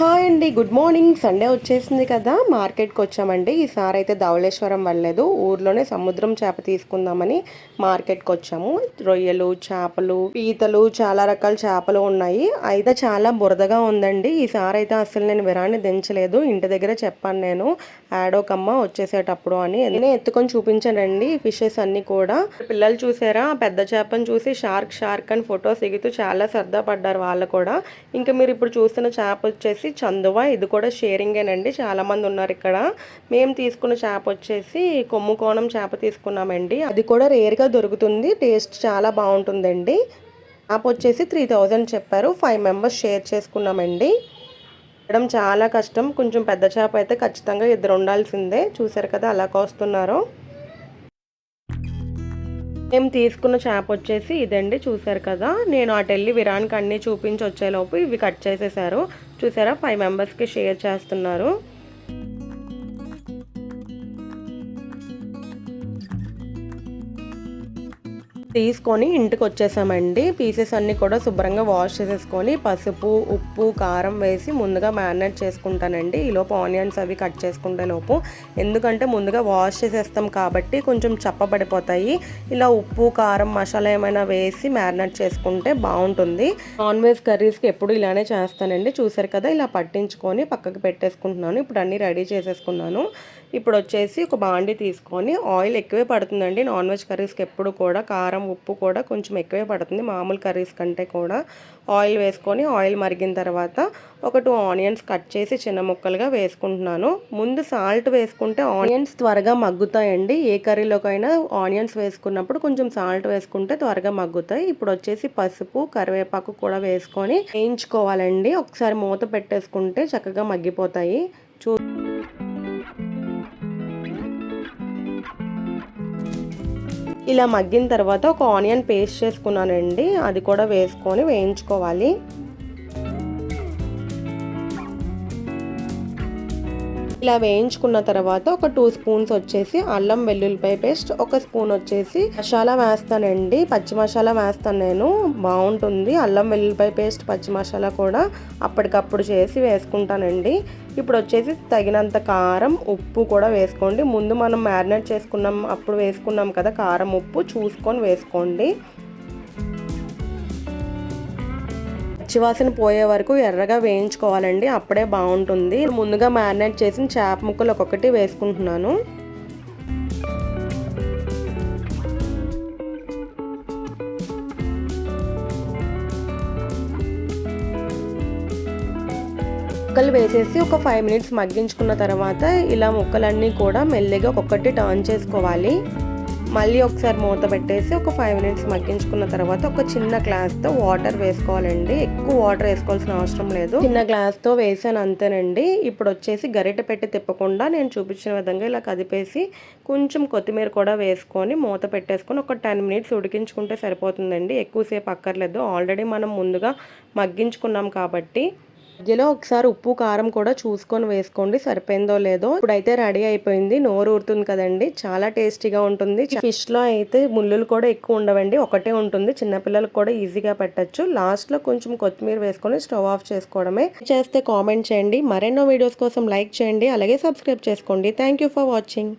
Hi అండి good morning. Sunday వచ్చేసింది కదా మార్కెట్కి వచ్చామండి. ఈసారి అయితే ధవళేశ్వరం వెళ్ళలేదు. ఊర్లోనే సముద్రం చేప తీసుకుందామని మార్కెట్కి వచ్చాము. రొయ్యలు చేపలు పీతలు చాలా రకాల చేపలు ఉన్నాయి. అయితే చాలా బురదగా ఉందండి. ఈసారి అయితే అసలు నేను విరాన్ని దించలేదు. ఇంటి దగ్గర చెప్పాను నేను ఆడోకమ్మ వచ్చేసేటప్పుడు అని. నేనే ఎత్తుకొని చూపించానండి ఫిషెస్ అన్ని కూడా. పిల్లలు చూసారా? పెద్ద చేపను చూసి షార్క్ షార్క్ అని ఫొటోస్ ఎగుతూ చాలా సరదా పడ్డారు వాళ్ళు కూడా. ఇంకా మీరు ఇప్పుడు చూస్తున్న చేప వచ్చేసి వచ్చేసి చందువ. ఇది కూడా షేరింగేనండి చాలామంది ఉన్నారు ఇక్కడ. మేము తీసుకున్న చేప వచ్చేసి కొమ్ము కోణం చేప తీసుకున్నామండి. అది కూడా రేర్గా దొరుకుతుంది. టేస్ట్ చాలా బాగుంటుందండి. చేప వచ్చేసి త్రీ థౌజండ్ చెప్పారు. ఫైవ్ మెంబర్స్ షేర్ చేసుకున్నామండి. ఇవ్వడం చాలా కష్టం. కొంచెం పెద్ద చేప అయితే ఖచ్చితంగా ఇద్దరు ఉండాల్సిందే. చూసారు కదా అలా కోస్తున్నారు. మేము తీసుకున్న చేప వచ్చేసి ఇదండి చూసారు కదా. నేను అటు వెళ్ళి విరాన్కి అన్నీ చూపించి వచ్చేలోపు ఇవి కట్ చేసేసారు. చూసారా? ఫైవ్ మెంబర్స్కి షేర్ చేస్తున్నారు. తీసుకొని ఇంటికి వచ్చేసామండి పీసెస్ అన్నీ కూడా శుభ్రంగా వాష్ చేసేసుకొని పసుపు ఉప్పు కారం వేసి ముందుగా మ్యారినేట్ చేసుకుంటానండి. ఈలోపు ఆనియన్స్ అవి కట్ చేసుకుంటే లోపు. ఎందుకంటే ముందుగా వాష్ చేసేస్తాం కాబట్టి కొంచెం చప్పబడిపోతాయి. ఇలా ఉప్పు కారం మసాలా ఏమైనా వేసి మ్యారినేట్ చేసుకుంటే బాగుంటుంది. నాన్ వెజ్ కర్రీస్కి ఎప్పుడు ఇలానే చేస్తానండి. చూసారు కదా ఇలా పట్టించుకొని పక్కకి పెట్టేసుకుంటున్నాను. ఇప్పుడు అన్నీ రెడీ చేసేసుకున్నాను. ఇప్పుడు వచ్చేసి ఒక బాండి తీసుకొని ఆయిల్ ఎక్కువే పడుతుందండి. నాన్ వెజ్ కర్రీస్కి ఎప్పుడు కూడా కారం ఉప్పు కూడా కొంచెం ఎక్కువే పడుతుంది. మామూలు కర్రీస్ కంటే కూడా ఆయిల్ వేసుకొని ఆయిల్ మరిగిన తర్వాత ఒక టూ ఆనియన్స్ కట్ చేసి చిన్న ముక్కలుగా వేసుకుంటున్నాను. ముందు సాల్ట్ వేసుకుంటే ఆనియన్స్ త్వరగా మగ్గుతాయండి. ఏ కర్రీలోకైనా ఆనియన్స్ వేసుకున్నప్పుడు కొంచెం సాల్ట్ వేసుకుంటే త్వరగా మగ్గుతాయి. ఇప్పుడు వచ్చేసి పసుపు కరివేపాకు కూడా వేసుకొని వేయించుకోవాలండి. ఒకసారి మూత పెట్టేసుకుంటే చక్కగా మగ్గిపోతాయి. ఇలా మగ్గిన తర్వాత ఒక ఆనియన్ పేస్ట్ చేసుకున్నానండి. అది కూడా వేసుకొని వేయించుకోవాలి. ఇలా వేయించుకున్న తర్వాత ఒక టూ స్పూన్స్ వచ్చేసి అల్లం వెల్లుల్లిపాయ పేస్ట్ ఒక స్పూన్ వచ్చేసి మసాలా వేస్తానండి. పచ్చి మసాలా వేస్తాను నేను బాగుంటుంది. అల్లం వెల్లుల్లిపాయ పేస్ట్ పచ్చి మసాలా కూడా అప్పటికప్పుడు చేసి వేసుకుంటానండి. ఇప్పుడు వచ్చేసి తగినంత కారం ఉప్పు కూడా వేసుకోండి. ముందు మనం మ్యారినేట్ చేసుకున్నాం అప్పుడు వేసుకున్నాం కదా కారం ఉప్పు చూసుకొని వేసుకోండి. పచ్చివాసన పోయే వరకు ఎర్రగా వేయించుకోవాలండి అప్పుడే బాగుంటుంది. ముందుగా మ్యారినేట్ చేసిన చేప ముక్కలు ఒక్కొక్కటి వేసుకుంటున్నాను. ముక్కలు వేసేసి ఒక ఫైవ్ మినిట్స్ మగ్గించుకున్న తర్వాత ఇలా ముక్కలన్నీ కూడా మెల్లిగా ఒక్కొక్కటి టర్న్ చేసుకోవాలి. మళ్ళీ ఒకసారి మూత పెట్టేసి ఒక ఫైవ్ మినిట్స్ మగ్గించుకున్న తర్వాత ఒక చిన్న గ్లాస్తో వాటర్ వేసుకోవాలండి. ఎక్కువ వాటర్ వేసుకోవాల్సిన అవసరం లేదు. చిన్న గ్లాస్తో వేసాను అంతేనండి. ఇప్పుడు వచ్చేసి గరిటె పెట్టి తిప్పకుండా నేను చూపించిన విధంగా ఇలా కదిపేసి కొంచెం కొత్తిమీర కూడా వేసుకొని మూత పెట్టేసుకొని ఒక టెన్ మినిట్స్ ఉడికించుకుంటే సరిపోతుందండి. ఎక్కువసేపు అక్కర్లేదు. ఆల్రెడీ మనం ముందుగా మగ్గించుకున్నాం కాబట్టి మధ్యలో ఒకసారి ఉప్పు కారం కూడా చూసుకొని వేసుకోండి. సరిపోయిందో లేదో ఇప్పుడైతే రెడీ అయిపోయింది. నోరు ఊరుతుంది కదండి. చాలా టేస్టీగా ఉంటుంది. ఫిష్లో అయితే ముళ్ళులు కూడా ఎక్కువ ఉండవండి. ఒకటే ఉంటుంది. చిన్నపిల్లలకు కూడా ఈజీగా పెట్టచ్చు. లాస్ట్లో కొంచెం కొత్తిమీర వేసుకొని స్టవ్ ఆఫ్ చేసుకోవడమే. చేస్తే కామెంట్ చేయండి. మరెన్నో వీడియోస్ కోసం లైక్ చేయండి. అలాగే సబ్స్క్రైబ్ చేసుకోండి. Thank for watching.